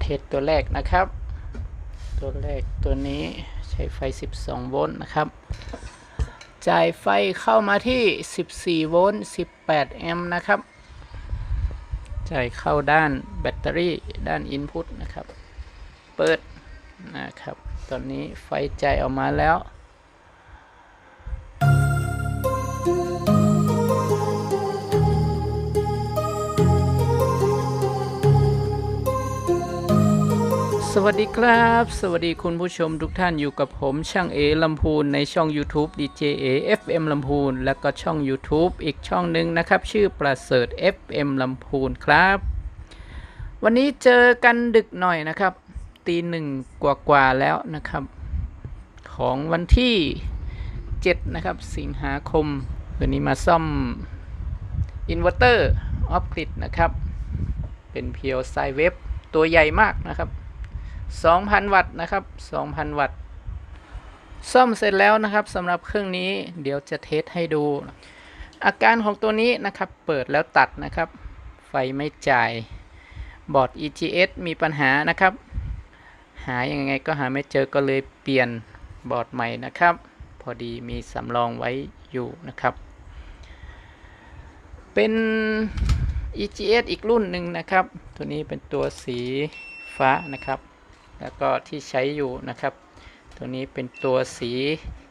เทสตัวแรกนะครับ ตัวแรกตัวนี้ใช้ไฟ 12 โวลต์นะครับ จ่ายไฟเข้ามาที่ 14 โวลต์ 18 แอมป์นะครับ จ่ายเข้าด้านแบตเตอรี่ด้านอินพุตนะครับ เปิดนะครับ ตอนนี้ไฟจ่ายออกมาแล้ว สวัสดีครับ สวัสดีคุณผู้ชมทุกท่านอยู่กับผมช่างเอลำพูนในช่อง YouTube DJ A FM ลำพูนแล้วก็ช่อง YouTube อีกช่องหนึ่งนะครับ ชื่อประเสริฐ FM ลำพูนครับ วันนี้เจอกันดึกหน่อยนะครับ ตีหนึ่งกว่าๆแล้วนะครับ ของวันที่ 7 นะครับ สิงหาคมวันนี้มาซ่อมอินเวอร์เตอร์ออฟกริดนะครับ เป็นเพียวไซเวฟตัวใหญ่มากนะครับ 2,000 วัตต์นะครับ 2,000 วัตต์ ซ่อมเสร็จแล้วนะครับสำหรับเครื่องนี้เดี๋ยวจะเทสให้ดู อาการของตัวนี้นะครับ เปิดแล้วตัดนะครับ ไฟไม่จ่าย บอร์ด EGS มีปัญหานะครับ หายังไงก็หาไม่เจอก็เลยเปลี่ยนบอร์ดใหม่นะครับ พอดีมีสำรองไว้อยู่นะครับ เป็น EGS อีกรุ่นหนึ่งนะครับ ตัวนี้เป็นตัวสีฟ้านะครับ แล้วก็ที่ใช้อยู่นะครับ ตัวนี้เป็นตัวสี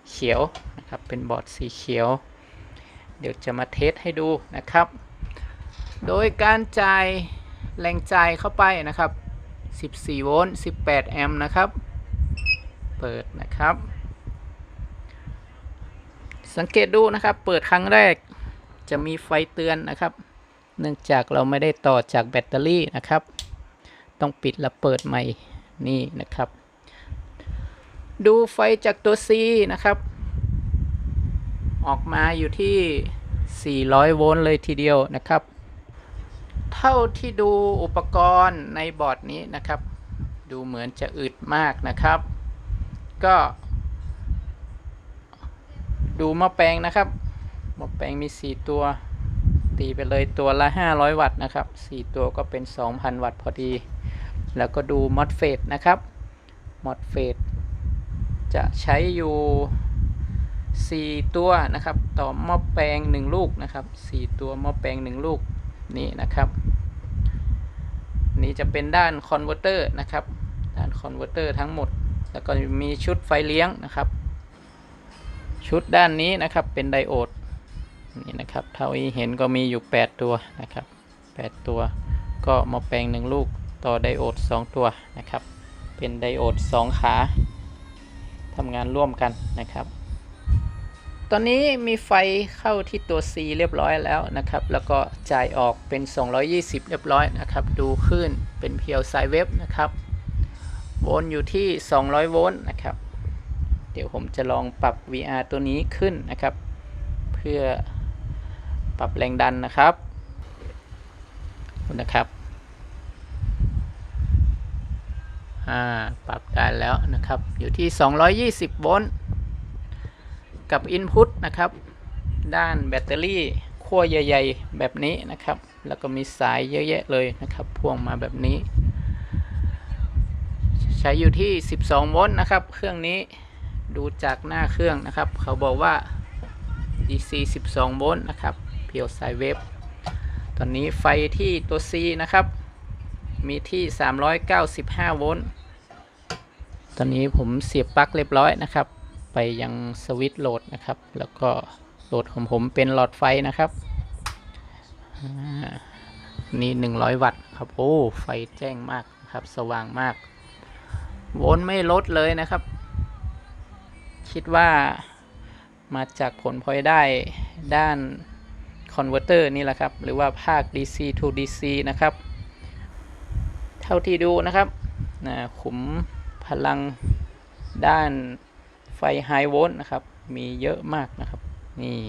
เขียวนะครับ เป็นบอร์ดสีเขียว เดี๋ยวจะมาเทสให้ดูนะครับ โดยการจ่ายแรงจ่ายเข้าไปนะครับ 14 โวลต์ 18 แอมป์นะครับ เปิดนะครับ สังเกตดูนะครับ เปิดครั้งแรกจะมีไฟเตือนนะครับ เนื่องจากเราไม่ได้ต่อจากแบตเตอรี่นะครับ ต้องปิดแล้วเปิดใหม่ นี่นะครับ ดูไฟจากตัว C นะครับ ออกมาอยู่ที่ 400 โวลต์เลยทีเดียวนะครับ เท่าที่ดูอุปกรณ์ในบอร์ดนี้นะครับ ดูเหมือนจะอึดมากนะครับ ก็ ดูหม้อแปลงนะครับหม้อแปลงมี 4 ตัวตีไปเลยตัวละ 500 วัตต์นะครับ 4 ตัวก็เป็น 2,000 วัตต์พอดี แล้วก็ดูมอดเฟดนะครับมอดเฟดจะใช้อยู่ 4 ตัวนะครับ ต่อหม้อแปลง 1 ลูกนะครับ 4 ตัวหม้อแปลง 1 ลูกนี่นะครับ นี่จะเป็นด้านคอนเวอร์เตอร์นะครับ ด้านคอนเวอร์เตอร์ทั้งหมด แล้วก็มีชุดไฟเลี้ยงนะครับ ชุดด้านนี้นะครับเป็นไดโอดนี่นะครับเท่าที่เห็นก็มีอยู่ 8 ตัวนะครับ 8 ตัวก็หมาแปลง 1 ลูก ต่อไดโอด 2 ตัวนะครับ เป็นไดโอด 2 ขาทำงานร่วมกันนะครับ ตอนนี้มีไฟเข้าที่ตัว C เรียบร้อยแล้วนะครับ แล้วก็จ่ายออกเป็น 220 เรียบร้อยนะครับ ดูคลื่นเป็นเพียวไซเวฟนะครับ โวลต์อยู่ที่ 200 โวลต์นะครับ เดี๋ยวผมจะลองปรับ VR ตัวนี้ขึ้นนะครับ เพื่อปรับแรงดันนะครับนะครับ อ่าปรับได้แล้วนะครับ อยู่ที่ 220 โวลต์ กับ Input นะครับ ด้านแบตเตอรี่ขั้วใหญ่ ๆ แบบนี้นะครับ แล้วก็มีสายเยอะแยะเลยนะครับ พ่วงมาแบบนี้ ใช้อยู่ที่ 12 โวลต์นะครับ เครื่องนี้ดูจากหน้าเครื่องนะครับ เขาบอกว่า DC 12 โวลต์นะครับ เพียวสายเวฟตอนนี้ไฟที่ตัว C นะครับ มีที่ 395 โวลต์ ตอนนี้ผมเสียบปลั๊กเรียบร้อยนะครับ ไปยังสวิตช์โหลดนะครับ แล้วก็โหลดของผมเป็นหลอดไฟนะครับอ่านี่ 100 วัตต์ครับ โอ้ ไฟแจ้งมากครับ สว่างมาก โวลต์ไม่ลดเลยนะครับ คิดว่ามาจากผลพลอยได้ด้านคอนเวอร์เตอร์นี่แหละครับ หรือว่าภาค DC to DC นะครับ เท่าที่ดูนะครับนะขุมพลังด้านไฟไฮโวลต์นะครับ มีเยอะมากนะครับ นี่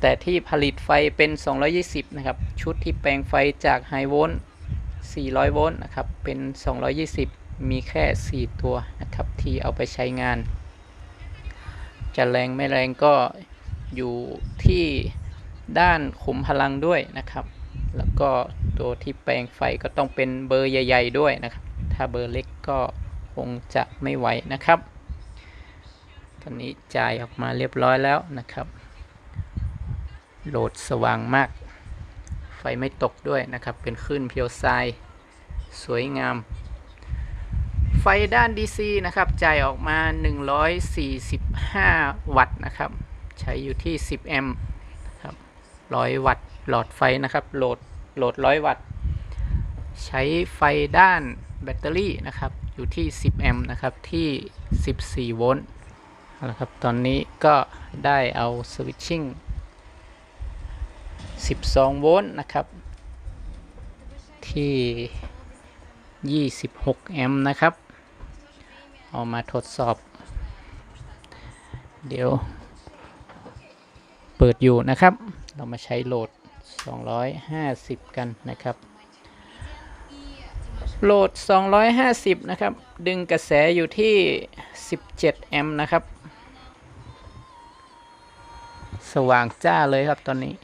แต่ที่ผลิตไฟเป็น 220 นะครับ ชุดที่แปลงไฟจากไฮโวลต์400 โวลต์นะครับ เป็น 220 มีแค่ 4 ตัวนะครับ ที่เอาไปใช้งาน จะแรงไม่แรงก็อยู่ที่ด้านขุมพลังด้วยนะครับ แล้วก็ ตัวที่แปลงไฟก็ต้องเป็นเบอร์ใหญ่ ๆ ด้วยนะครับ ถ้าเบอร์เล็กก็คงจะไม่ไหวนะครับ ตอนนี้จ่ายออกมาเรียบร้อยแล้วนะครับ โหลดสว่างมาก ไฟไม่ตกด้วยนะครับ เป็นคลื่นเพียวทรายสวยงาม ไฟด้าน DC นะครับ จ่ายออกมา 145 วัตต์นะครับ ใช้อยู่ที่ 10 แอมป์ครับ 100 วัตต์หลอดไฟนะครับ โหลด โหลด 100 วัตต์ ใช้ไฟด้านแบตเตอรี่นะครับ อยู่ที่ 10 แอมป์นะครับ ที่ 14 โวลต์เอาละครับ ตอนนี้ก็ได้เอาสวิตชิ่ง 12 โวลต์นะครับ ที่ 26 แอมป์นะครับ เอามาทดสอบ เดี๋ยว เปิดอยู่นะครับ เรามาใช้โหลด 250 กันนะครับ โหลด 250 นะครับ ดึงกระแสอยู่ที่ 17 แอมป์นะครับ สว่างจ้าเลยครับตอนนี้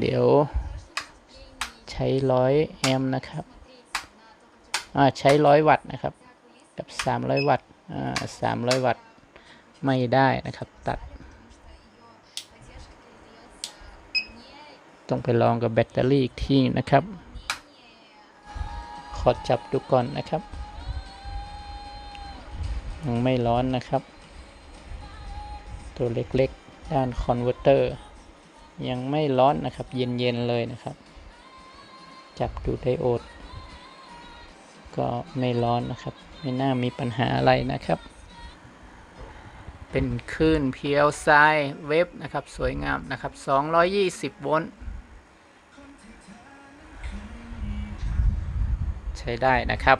เดี๋ยวใช้ร้อยแอมป์นะครับอ่าใช้ร้อยวัตต์นะครับ กับ 300 วัตต์อ่า300วัตต์ไม่ได้นะครับ ตัด ต้องไปลองกับแบตเตอรี่อีกที่นะครับ ขอจับดูก่อนนะครับ ยังไม่ร้อนนะครับ ตัวเล็กๆ ด้านคอนเวอร์เตอร์ยังไม่ร้อนนะครับ เย็นๆ เลยนะครับ จับดูไดโอด ก็ไม่ร้อนนะครับ ไม่น่ามีปัญหาอะไรนะครับ เป็นคลื่นเพียวทรายเว็บนะครับ สวยงามนะครับ 220 โวลต์ ใช้ได้นะครับ